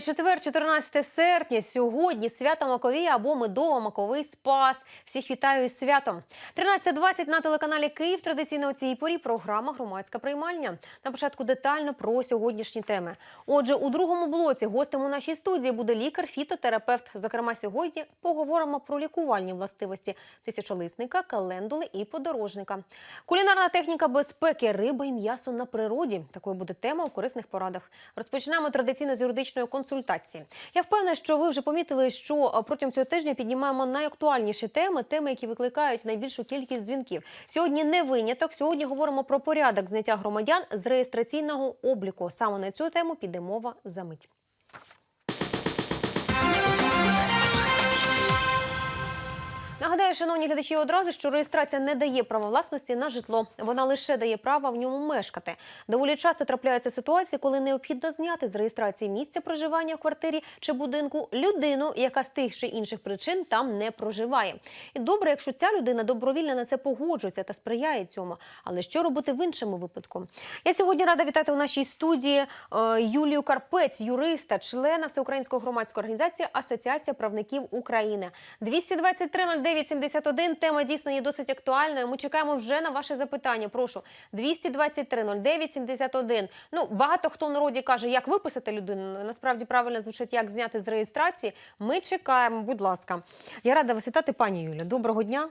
Четвер, 14 серпня. Сьогодні свято Маковія або Медово Маковий Спас. Всіх вітаю із святом. 13.20 на телеканалі Київ. Традиційно у цій порі програма Громадська приймальня. На початку детально про сьогоднішні теми. Отже, у другому блоці гостем у нашій студії буде лікар-фітотерапевт. Зокрема, сьогодні поговоримо про лікувальні властивості тисячолисника, календули і подорожника. Кулінарна техніка безпеки, риба і м'ясо на природі. Такою буде тема у корисних порадах. Розпочинаємо традиційно з юридичної консультації. Я впевнена, що ви вже помітили, що е, протягом цього тижня піднімаємо найактуальніші теми, теми, які викликають найбільшу кількість дзвінків. Сьогодні не виняток. Сьогодні говоримо про порядок зняття громадян з реєстраційного обліку. Саме на цю тему піде мова за мить. Нагадаю, шановні глядачі, одразу, що реєстрація не дає права власності на житло. Вона лише дає право в ньому мешкати. Доволі часто трапляються ситуації, коли необхідно зняти з реєстрації місця проживання в квартирі чи будинку людину, яка з тих чи інших причин там не проживає. І добре, якщо ця людина добровільно на це погоджується та сприяє цьому. Але що робити в іншому випадку? Я сьогодні рада вітати у нашій студії е, Юлію Карпець, юриста, члена Всеукраїнської громадської організації Асоціація правників України. 223 09 71. Тема дійсно є досить актуальною. Ми чекаємо вже на ваше запитання. Прошу 223 09 71. Ну багато хто в народі каже, як виписати людину. Насправді правильно звучить, як зняти з реєстрації. Ми чекаємо. Будь ласка, я рада вас вітати, пані Юля. Доброго дня.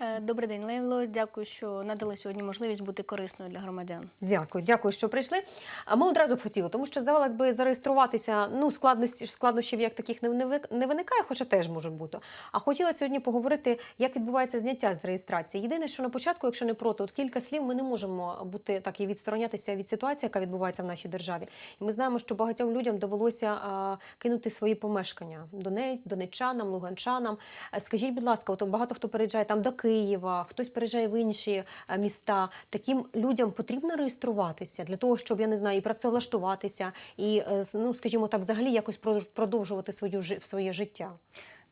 Е, Добрий день, Лейло. Дякую, що надали сьогодні можливість бути корисною для громадян. Дякую, дякую, що прийшли. А ми одразу б хотіли, тому що здавалось би зареєструватися. Ну складності складнощів як таких не, не ви- не виникає, хоча теж можуть бути. А хотіла сьогодні поговорити, як відбувається зняття з реєстрації. Єдине, що на початку, якщо не проти, от кілька слів, ми не можемо бути так і відсторонятися від ситуації, яка відбувається в нашій державі. І ми знаємо, що багатьом людям довелося а, кинути свої помешкання Донець, донеччанам, луганчанам. Е, Скажіть, будь ласка, от багато хто переїжджає там до Києва, хтось переїжджає в інші е, міста. Таким людям потрібно реєструватися для того, щоб я не знаю, і працевлаштуватися, і е, ну, скажімо так, взагалі якось продовжувати свою своє життя.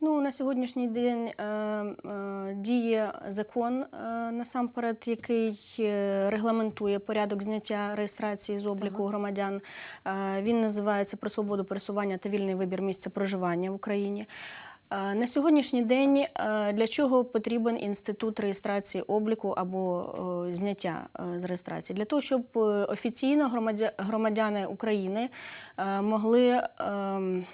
Ну на сьогоднішній день е, е, діє закон е, насамперед, який е, регламентує порядок зняття реєстрації з обліку громадян. Е, він називається про свободу пересування та вільний вибір місця проживання в Україні. Е, На сьогоднішній день е, для чого потрібен інститут реєстрації обліку або е, зняття з реєстрації? Для того, щоб офіційно громадяни України могли. ем,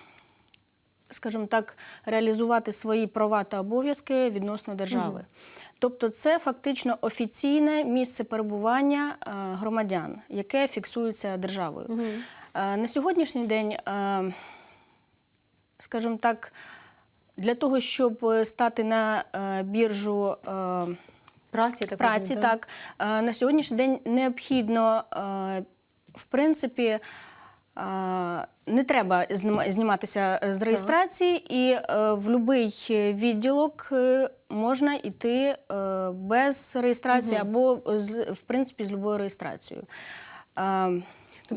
скажімо так, реалізувати свої права та обов'язки відносно держави. Тобто, це фактично офіційне місце перебування громадян, яке фіксується державою. На сьогоднішній день, е, скажімо так, для того, щоб е, стати на е, біржу. е, Праці так праці, так. Е, На сьогоднішній день необхідно, в принципі, не треба зніматися з реєстрації, і е, в будь-який відділок можна йти без реєстрації або з- в принципі з будь-якою реєстрацією.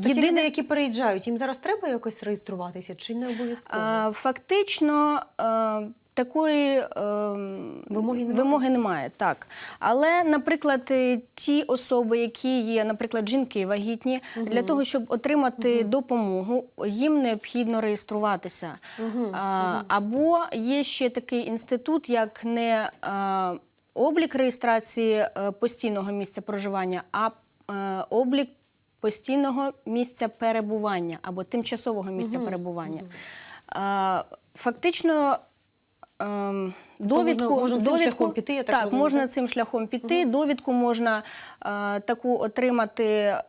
Тобто ті люди, які переїжджають, їм зараз треба якось реєструватися чи не обов'язково? Фактично такої е, Вимоги немає? вимоги немає, так. Але, наприклад, е, ті особи, які є, наприклад, жінки вагітні, для того, щоб отримати допомогу, їм необхідно реєструватися. А, Або є ще такий інститут, як не е, облік реєстрації е, постійного місця проживання, а облік постійного місця перебування або тимчасового місця перебування. А, Фактично. ем, Довідку, можна- можна цим довідку, шляхом піти, я так так можна цим шляхом піти. Довідку можна е, таку отримати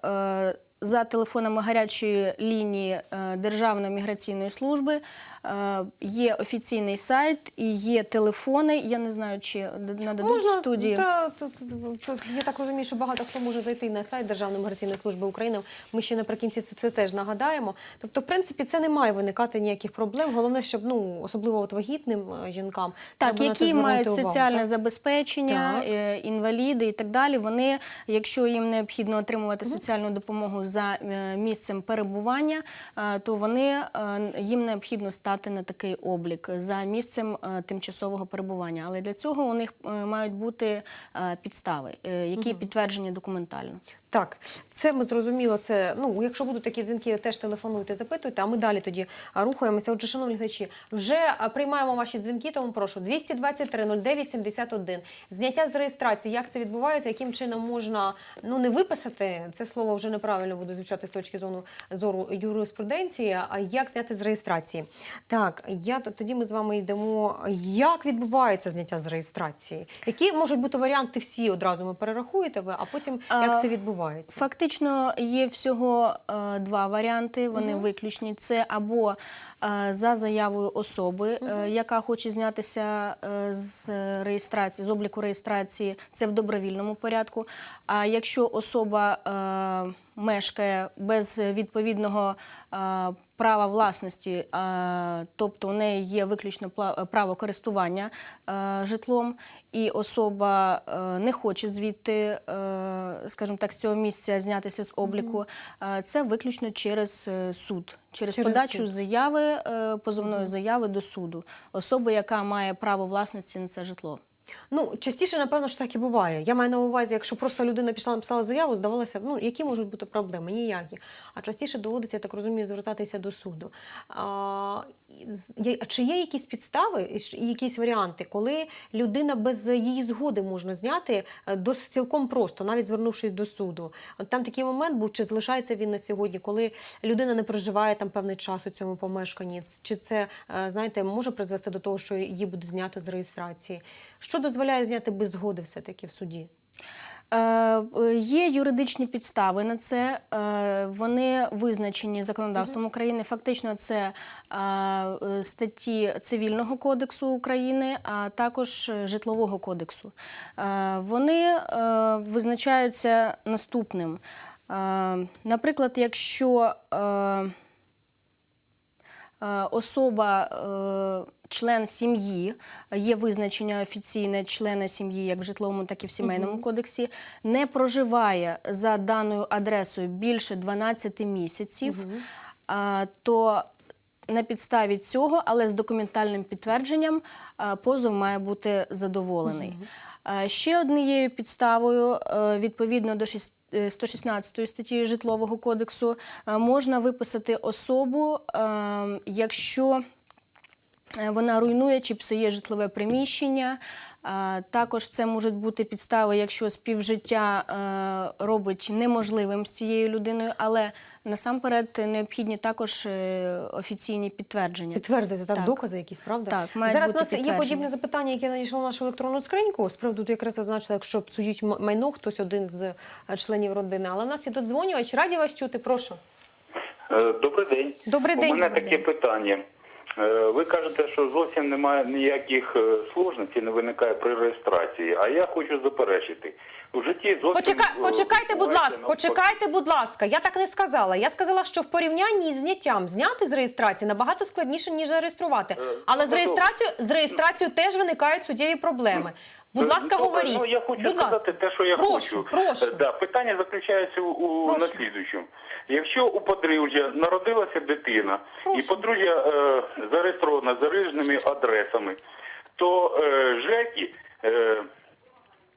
е, за телефонами гарячої лінії е, Державної міграційної служби. Е, є офіційний сайт і є телефони. Я не знаю, чи нададуть в студії. Та, та, та, та, я так розумію, що багато хто може зайти на сайт Державної міграційної служби України. Ми ще наприкінці це, це теж нагадаємо. Тобто, в принципі, це не має виникати ніяких проблем. Головне, щоб ну особливо от вагітним е, жінкам Так, які мають увагу, соціальне так? забезпечення, Так. інваліди і так далі. Вони, якщо їм необхідно отримувати соціальну допомогу з за е, місцем перебування, е, то вони е, їм необхідно стати на такий облік за місцем тимчасового перебування. Але для цього у них мають бути підстави, які які підтверджені документально. Так, це ми зрозуміло. Це ну, якщо будуть такі дзвінки, теж телефонуйте, запитуйте. А ми далі тоді рухаємося. Отже, шановні глядачі, вже приймаємо ваші дзвінки. Тому прошу 223 09 71. Зняття з реєстрації. Як це відбувається? Яким чином можна ну не виписати це слово вже неправильно буде звучати з точки зору зору юриспруденції. А як зняти з реєстрації? Так, я тоді ми з вами йдемо. Як відбувається зняття з реєстрації? Які можуть бути варіанти? Всі одразу ми перерахуєте ви, а потім як це відбувається? Фактично є всього е, два варіанти. Вони виключні. Це або е, за заявою особи, е, яка хоче знятися е, з реєстрації, з обліку реєстрації, це в добровільному порядку. А якщо особа е, мешкає без відповідного е, права власності, е, тобто у неї є виключно пла- право користування е, житлом, і особа е, не хоче звідти, е, скажімо так, з цього місця знятися з обліку, е, це виключно через е, суд, через, Через подачу суд. заяви, е, позовної заяви до суду, особи, яка має право власності на це житло. Ну, частіше, напевно, що так і буває. Я маю на увазі, якщо просто людина пішла написала заяву, здавалося, ну які можуть бути проблеми? Ніякі. А частіше доводиться, я так розумію, звертатися до суду. А, чи є якісь підстави і якісь варіанти, коли людина без її згоди можна зняти е, досить цілком просто, навіть звернувшись до суду? От там такий момент був, чи залишається він на сьогодні, коли людина не проживає там певний час у цьому помешканні? Чи це, е, знаєте, може призвести до того, що її буде знято з реєстрації? Що дозволяє зняти без згоди все-таки в суді? Е, е, Є юридичні підстави на це. е, Вони визначені законодавством України. Фактично, це е, е, статті Цивільного кодексу України, а також е, Житлового кодексу. Е, Вони е, визначаються наступним. Е, Наприклад, якщо Е, особа, е, член сім'ї, є визначення офіційне члена сім'ї як в житловому, так і в сімейному кодексі, не проживає за даною адресою більше 12 місяців, а, то на підставі цього, але з документальним підтвердженням, а, позов має бути задоволений. А, Ще однією підставою, е, відповідно до шість- е, 116 статті Житлового кодексу, е, можна виписати особу, е, якщо Е, Вона руйнує чи псує житлове приміщення. Також це можуть бути підстави, якщо співжиття е, робить неможливим з цією людиною, але насамперед необхідні також е, офіційні підтвердження. Підтвердити так, Так. докази якісь, правда? Так, мають Зараз у бути нас є подібне запитання, яке надійшло в нашу електронну скриньку. З приводу якраз зазначила, якщо псують майно, хтось один з е, членів родини. Але у нас є додзвонювач. Раді вас чути, прошу. Е, Добрий день. Добрий У день, мене таке питання. Е, Ви кажете, що зовсім немає ніяких е, сложностей, не виникає при реєстрації. А я хочу заперечити. У житті зовсім Почекай, е, почекайте, будь ласка, навпаки. почекайте, будь ласка. Я так не сказала. Я сказала, що в порівнянні з зняттям зняти з реєстрації набагато складніше, ніж зареєструвати. Але з ну, реєстрацією з реєстрацією теж виникають суттєві проблеми. Будь ласка, говоріть. Ну, я хочу будь сказати ласка. те, що я прошу, хочу. Прошу. Да, питання заключається у, у наслідуючому. Якщо у подружжя народилася дитина, і подружжя е, зареєстровано за різними адресами, то е, ЖЕКи е,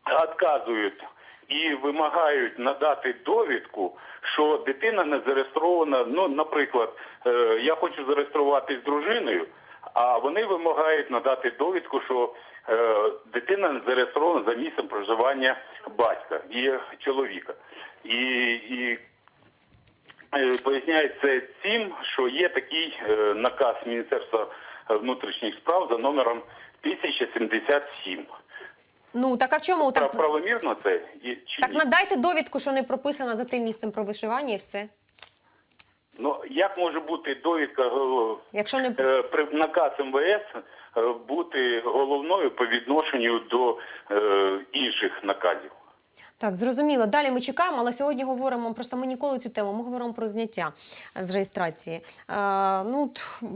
відказують і вимагають надати довідку, що дитина не зареєстрована. Ну, наприклад, е, я хочу зареєструватись з дружиною, а вони вимагають надати довідку, що е, дитина не зареєстрована за місцем проживання батька і чоловіка. І, і Е, Поясняють цим, що є такий е, наказ Міністерства внутрішніх справ за номером 1077. Ну так а в чому так? Правомірно це чи Так ні? надайте довідку, що не прописана за тим місцем про вишивання, і все. Ну як може бути довідка е, Якщо не при наказ МВС бути головною по відношенню до е, інших наказів? Так, зрозуміло. Далі ми чекаємо, але сьогодні говоримо просто ми ніколи цю тему. Ми говоримо про зняття е, з реєстрації. Е, ну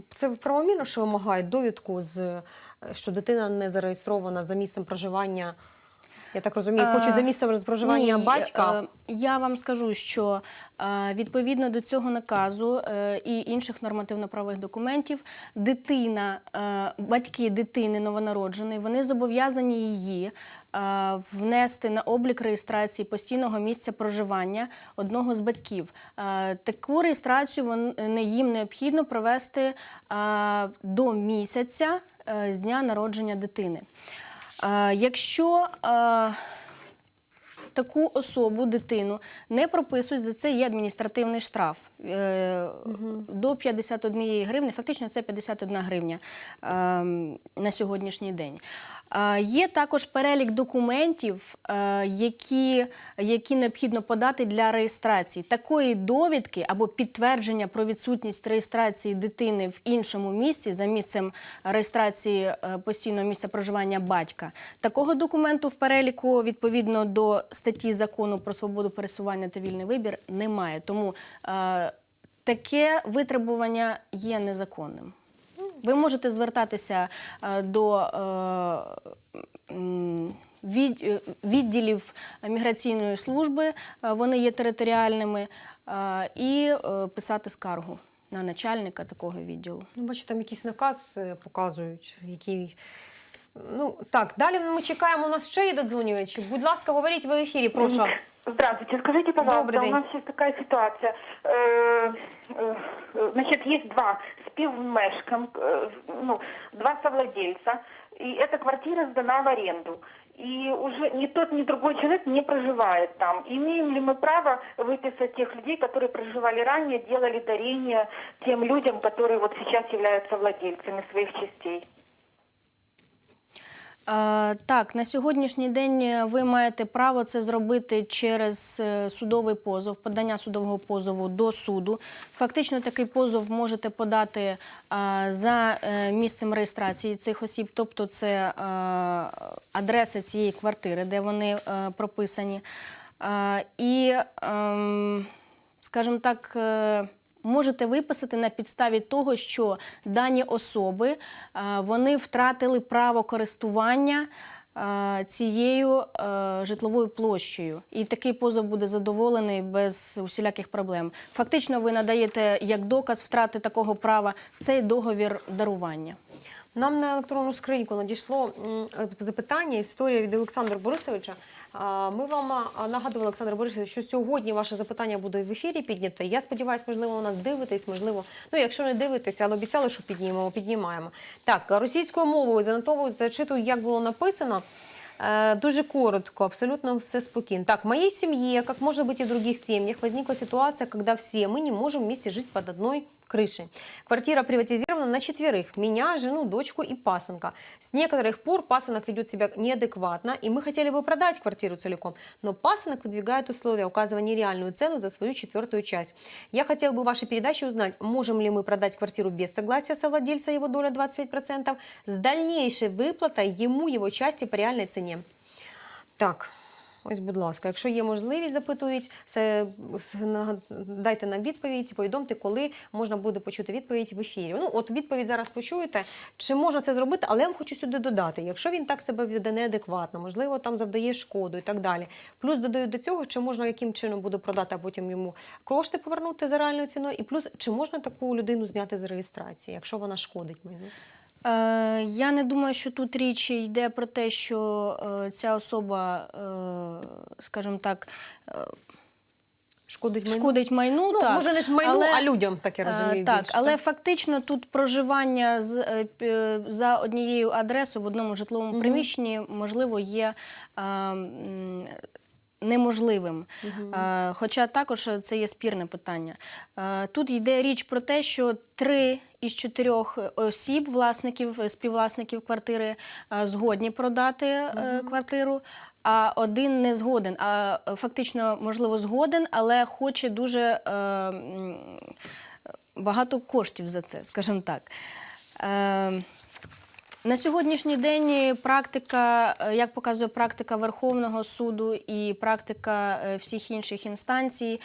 це правомірно, що вимагають довідку з е, що дитина не зареєстрована за місцем проживання. Я так розумію, хочуть за місцем проживання Ні, батька. е, Я вам скажу, що е, відповідно до цього наказу е, і інших нормативно-правових документів, дитина, е, батьки дитини новонародженої, вони зобов'язані її е, внести на облік реєстрації постійного місця проживання одного з батьків. Е, Таку реєстрацію їм необхідно провести е, до місяця е, з дня народження дитини. Е, Якщо е, таку особу, дитину, не прописують, за це є адміністративний штраф е, до 51 гривни. Фактично це 51 гривня е, на сьогоднішній день. Є також перелік документів, е, які, які необхідно подати для реєстрації. Такої довідки або підтвердження про відсутність реєстрації дитини в іншому місці за місцем реєстрації е, постійного місця проживання батька. Такого документу в переліку відповідно до статті закону про свободу пересування та вільний вибір немає. Тому е, таке витребування є незаконним. Ви можете звертатися е, до е, від- е, відділів міграційної служби, вони є територіальними, і писати скаргу на начальника такого відділу. Ну, бачите, там якийсь наказ показують, який. Ну так, далі ми чекаємо. У нас ще є додзвонювачі. Будь ласка, говоріть ви в ефірі, прошу. Здравствуйте, скажите, пожалуйста, у нас сейчас такая ситуация. Э, э, Значит, есть два співмешкам, э, ну, два совладельца, и эта квартира сдана в аренду. И уже ни тот, ни другой человек не проживает там. Имеем ли мы право выписать тех людей, которые проживали ранее, делали дарение тем людям, которые вот сейчас являются владельцами своих частей? Так, на сьогоднішній день е, ви маєте право це зробити через е, судовий позов, подання судового позову до суду. Фактично, такий позов можете подати е, за місцем реєстрації цих осіб, тобто це адреса цієї квартири, де вони прописані. І, ем, скажімо так, можете виписати на підставі того, що дані особи е, вони втратили право користування е, цією е, житловою площею. І такий позов буде задоволений без усіляких проблем. Фактично, ви надаєте як доказ втрати такого права цей договір дарування. Нам на електронну скриньку надійшло запитання, історія від Олександра Борисовича. А, Ми вам а, нагадували, Олександр Борисович, що сьогодні ваше запитання буде в ефірі підняте. Я сподіваюся, можливо, у нас дивитесь, можливо, ну якщо не дивитесь, але обіцяли, що піднімемо, піднімаємо. Так, російською мовою занотовую, зачитую, як було написано. Э, Дуже коротко, абсолютно все спокойно. Так, в моей семье, как может быть и в других семьях, возникла ситуация, когда все мы не можем вместе жить под одной Крышей. Квартира приватизирована на четверых. Меня, жену, дочку и пасынка. С некоторых пор пасынок ведет себя неадекватно, и мы хотели бы продать квартиру целиком. Но пасынок выдвигает условия, указывая нереальную цену за свою четвертую часть. Я хотел бы в вашей передаче узнать, можем ли мы продать квартиру без согласия совладельца, его доля 25%, с дальнейшей выплатой ему его части по реальной ціні. Так, ось, будь ласка, якщо є можливість, запитують, це дайте нам відповідь, повідомте, коли можна буде почути відповідь в ефірі. Ну, от відповідь зараз почуєте, чи можна це зробити, але я вам хочу сюди додати. Якщо він так себе веде неадекватно, можливо, там завдає шкоду і так далі. Плюс додаю до цього, чи можна яким чином буде продати, а потім йому кошти повернути за реальною ціною. І плюс, чи можна таку людину зняти з реєстрації, якщо вона шкодить майну? Е, Я не думаю, що тут річ йде про те, що е, ця особа, е, скажімо так, Шкодить майну? шкодить майну. Ну, так, може, не ж майну, а людям, так я розумію, Так, більше, але так? фактично тут проживання з, за однією адресою в одному житловому приміщенні, можливо, є м, неможливим. Е, Хоча також це є спірне питання. Тут йде річ про те, що три із чотирьох осіб, власників, е, співвласників квартири, е, згодні продати угу. квартиру. А один не згоден, а е, фактично, можливо, згоден, але хоче дуже е, багато коштів за це, скажімо так. Е, на сьогоднішній день практика, е, як показує практика Верховного суду і практика е, всіх інших інстанцій,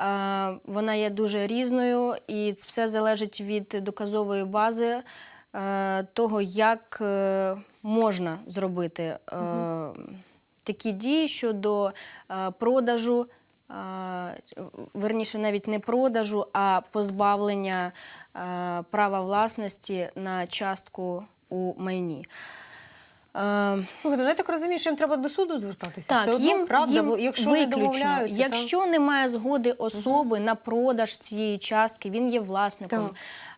е, вона є дуже різною, і все залежить від доказової бази того, як можна зробити такі дії щодо продажу, верніше навіть не продажу, а позбавлення права власності на частку у майні. Е, Слухайте, ну я так розумію, що їм треба до суду звертатися. так, Все одно, їм, правда, їм бо якщо виключно. не домовляються, якщо немає згоди особи на продаж цієї частки, він є власником. Так.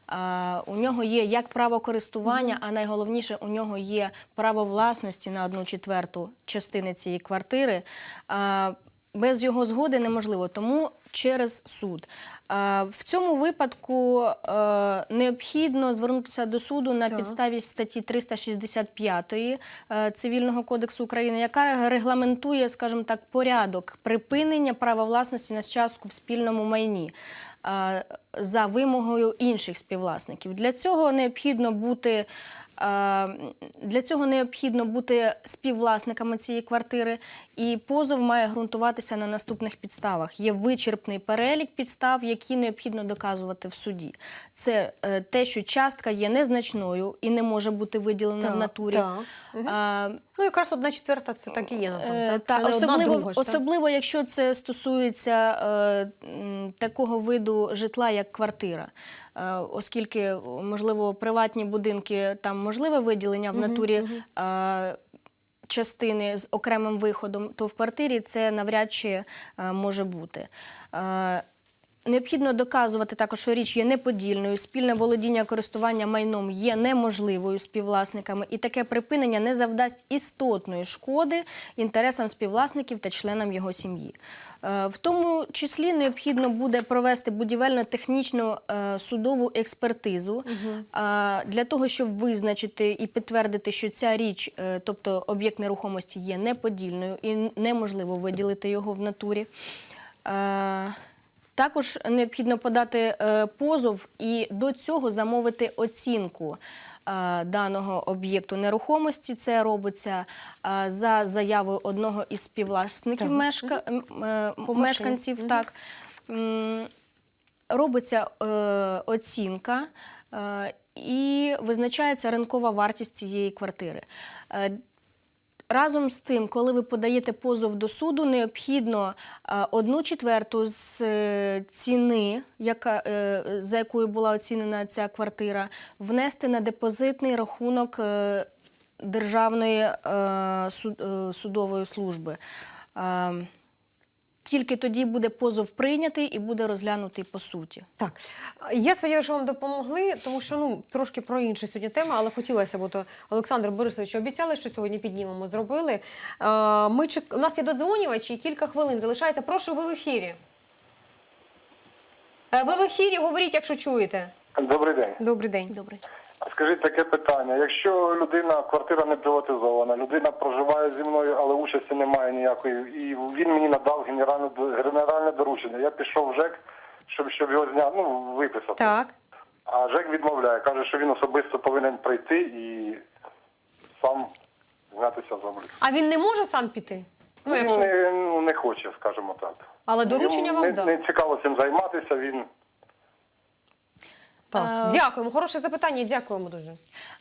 А, у нього є як право користування, а найголовніше у нього є право власності на одну четверту частини цієї квартири. А, без його згоди неможливо, тому через суд. В цьому випадку е, необхідно звернутися до суду на підставі статті 365 е, Цивільного кодексу України, яка регламентує, скажімо так, порядок припинення права власності на частку в спільному майні е, за вимогою інших співвласників. Для цього необхідно бути. Для цього необхідно бути співвласниками цієї квартири, і позов має ґрунтуватися на наступних підставах. Є вичерпний перелік підстав, які необхідно доказувати в суді. Це е, те, що частка є незначною і не може бути виділена Так, в натурі. так. А, Ну, якраз одна четверта це так і є, напевно. Е, так? Та, не одна особливо, друга ж, так? якщо це стосується е, такого виду житла, як квартира. Е, оскільки, можливо, приватні будинки там можливе виділення в натурі. Е, Частини з окремим виходом, то в квартирі це навряд чи е, може бути. Необхідно доказувати також, що річ є неподільною, спільне володіння користування майном є неможливою співвласниками, і таке припинення не завдасть істотної шкоди інтересам співвласників та членам його сім'ї. Е, В тому числі необхідно буде провести будівельно-технічну е, судову експертизу для того, щоб визначити і підтвердити, що ця річ, е, тобто об'єкт нерухомості, є неподільною і неможливо виділити його в натурі. Також необхідно подати е, позов і до цього замовити оцінку е, даного об'єкту нерухомості. Це робиться е, за заявою одного із співвласників мешка, мешканців. Так. Робиться оцінка і визначається ринкова вартість цієї квартири. Разом з тим, коли ви подаєте позов до суду, необхідно е, одну четверту з е, ціни, яка, е, за якою була оцінена ця квартира, внести на депозитний рахунок Державної судової служби. Тільки тоді буде позов прийнятий і буде розглянутий по суті. Так, я сподіваюся, що вам допомогли, тому що ну трошки про інше сьогодні тема, але хотілося б, от Олександр Борисович обіцяли, що сьогодні піднімемо, зробили. Ми чек... у нас є додзвонювач, і кілька хвилин залишається. Прошу, ви в ефірі. Е, Ви в ефірі, говоріть, якщо чуєте. Добрий день. Добрий день. Добре. Скажіть таке питання. Якщо людина, квартира не приватизована, людина проживає зі мною, але участі немає ніякої, і він мені надав генеральне, генеральне доручення. Я пішов в ЖЕК, щоб, щоб його зняти, ну, виписати. Так. А ЖЕК відмовляє, каже, що він особисто повинен прийти і сам знятися з обліку. А він не може сам піти? Ну, якщо... Він не, ну, не хоче, скажімо так. Але доручення Йому вам не, дав. не цікаво цим займатися, він Так. Дякуємо. Хороше запитання. Дякуємо дуже.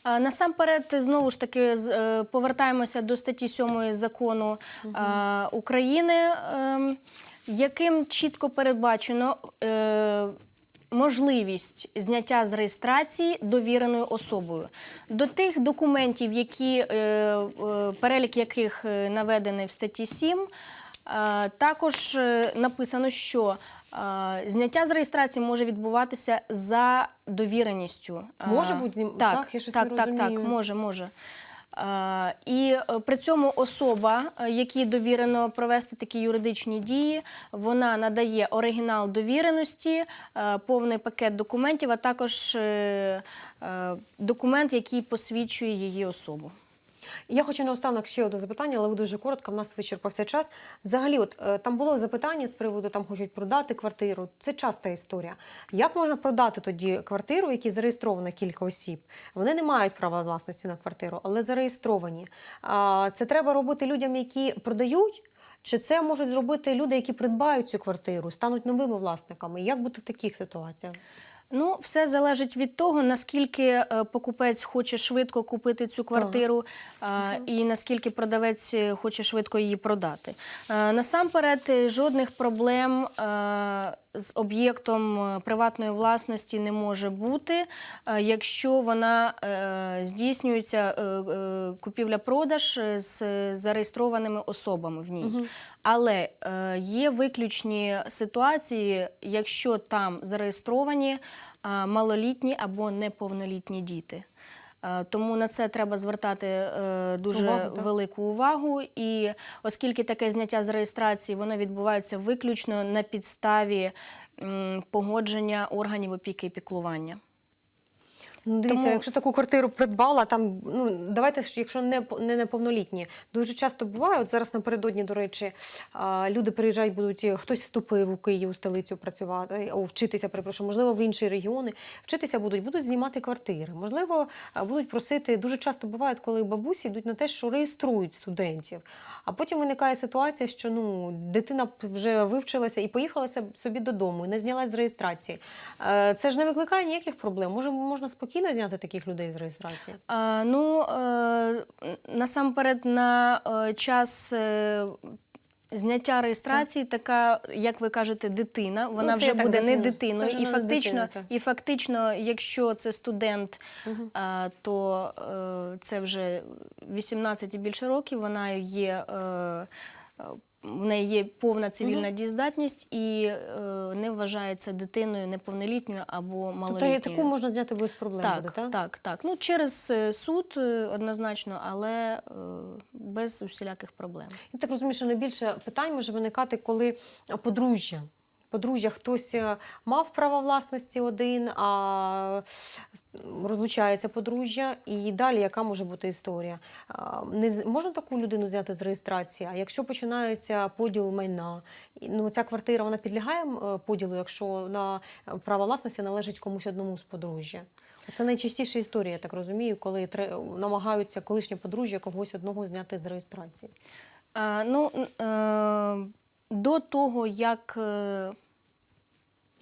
Насамперед, знову ж таки, е, повертаємося до статті 7 закону України, ем, яким чітко передбачено е, можливість зняття з реєстрації довіреною особою. До тих документів, які, е, е, перелік яких е, наведений в статті 7, е, також е, написано, що е, зняття з реєстрації може відбуватися за довіреністю. Може бути, так, так? Я щось так, не так, розумію. так, може, може. І е, при цьому особа, е, якій довірено провести такі юридичні дії, вона надає оригінал довіреності, е, повний пакет документів, а також документ, який посвідчує її особу. Я хочу наостанок ще одне запитання, але ви дуже коротко. В нас вичерпався час. Взагалі, от е, там було запитання з приводу там хочуть продати квартиру. Це часта історія. Як можна продати тоді квартиру, в якій зареєстровано кілька осіб? Вони не мають права власності на квартиру, але зареєстровані. Це треба робити людям, які продають. Чи це можуть зробити люди, які придбають цю квартиру, стануть новими власниками? Як бути в таких ситуаціях? Ну, все залежить від того, наскільки е, покупець хоче швидко купити цю квартиру е, і наскільки продавець е, хоче швидко її продати. Е, Насамперед, жодних проблем е, з об'єктом е, приватної власності не може бути, е, якщо вона е, здійснюється купівля-продаж з зареєстрованими особами в ній. Але е, є виключні ситуації, якщо там зареєстровані малолітні або неповнолітні діти. Е, Тому на це треба звертати е, дуже Увагу, велику увагу. І оскільки таке зняття з реєстрації воно відбувається виключно на підставі погодження органів опіки і піклування. Ну, дивіться, Тому- якщо таку квартиру придбала, там ну давайте якщо не не неповнолітні, дуже часто буває. От зараз напередодні, до речі, люди приїжджають, будуть е, хтось вступив у Київ, у столицю працювати, о, вчитися, перепрошую, можливо, в інші регіони. Вчитися будуть, будуть знімати квартири. Можливо, будуть просити. Дуже часто буває, коли бабусі йдуть на те, що реєструють студентів. А потім виникає ситуація, що ну дитина вже вивчилася і поїхала собі додому, і не знялась з реєстрації. Е, Це ж не викликає ніяких проблем. Може, можна спокійно зняти таких людей з реєстрації? А, ну, е, насамперед, на е, час. е, Зняття реєстрації, така, як ви кажете, дитина, вона Ну, вже буде не дитиною. І фактично, дитина, і фактично, якщо це студент, а, то е, це вже 18 і більше років, вона є. е, е, в неї є повна цивільна дієздатність і е, не вважається дитиною неповнолітньою або Тобто малолітньою. і таку можна зняти без проблем Так, буде, так? так, так. Ну, через е, суд е, однозначно, але е, без усіляких проблем. Я так розумію, що найбільше питань може виникати, коли подружжя. Подружжя хтось е, мав право власності один, а розлучається подружжя, і далі яка може бути історія? Не можна таку людину взяти з реєстрації, а якщо починається поділ майна, ну ця квартира вона підлягає е, поділу, якщо на е, право власності належить комусь одному з подружжя. Це найчастіша історія, я так розумію, коли намагаються колишнє подружжя когось одного зняти з реєстрації. Ну, до того, як е,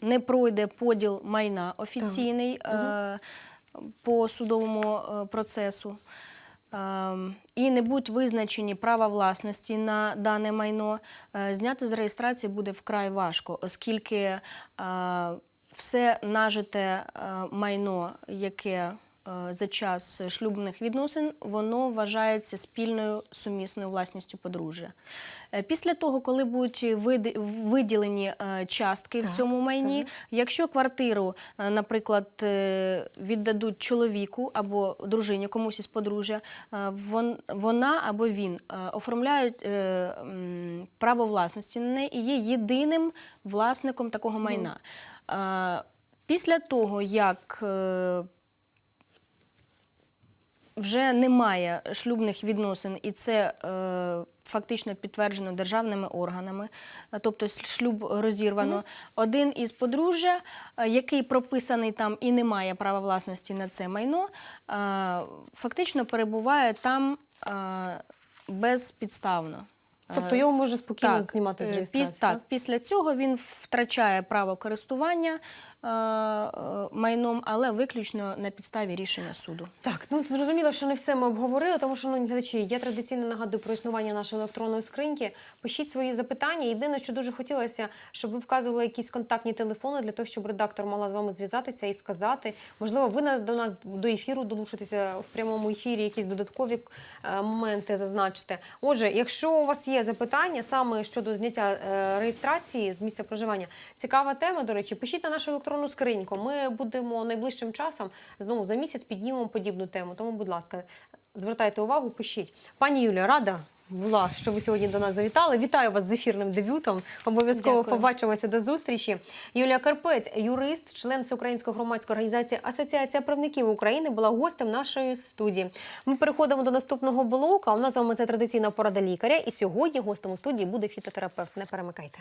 не пройде поділ майна офіційний е, по судовому е, процесу, е, і не будуть визначені права власності на дане майно, е, зняти з реєстрації буде вкрай важко, оскільки е, все нажите е, майно, яке за час шлюбних відносин, воно вважається спільною сумісною власністю подружжя. Е, Після того, коли будуть виділені е, частки Так, в цьому майні, якщо квартиру, е, наприклад, е, віддадуть чоловіку або дружині, комусь із подружжя, е, вона або він е, оформляють е, право власності на неї і є єдиним власником такого майна. Е, Після того, як е, вже немає шлюбних відносин, і це е, фактично підтверджено державними органами, е, тобто шлюб розірвано. Один із подружжя, е, який прописаний там і не має права власності на це майно, фактично перебуває там безпідставно. Тобто його можна спокійно так, знімати з реєстрації. піс- так, після цього він втрачає право користування майном, але виключно на підставі рішення суду. Так, ну зрозуміло, що не все ми обговорили, тому, шановні глядачі, я традиційно нагадую про існування нашої електронної скриньки. Пишіть свої запитання. Єдине, що дуже хотілося, щоб ви вказували якісь контактні телефони для того, щоб редактор мала з вами зв'язатися і сказати. Можливо, ви до нас до ефіру долучитеся в прямому ефірі, якісь додаткові е, моменти зазначите. Отже, якщо у вас є запитання саме щодо зняття е, реєстрації з місця проживання, цікава тема, до речі, пишіть на нашу електронну скриньку. Ми будемо найближчим часом знову за місяць піднімемо подібну тему. Тому, будь ласка, звертайте увагу, пишіть. Пані Юлія, рада. Була, що ви сьогодні до нас завітали. Вітаю вас з ефірним дебютом. Обов'язково побачимося до зустрічі. Юлія Карпець, юрист, член Всеукраїнської громадської організації Асоціація правників України, була гостем нашої студії. Ми переходимо до наступного блока. У нас з вами це традиційна порада лікаря. І сьогодні гостем у студії буде фітотерапевт. Не перемикайте.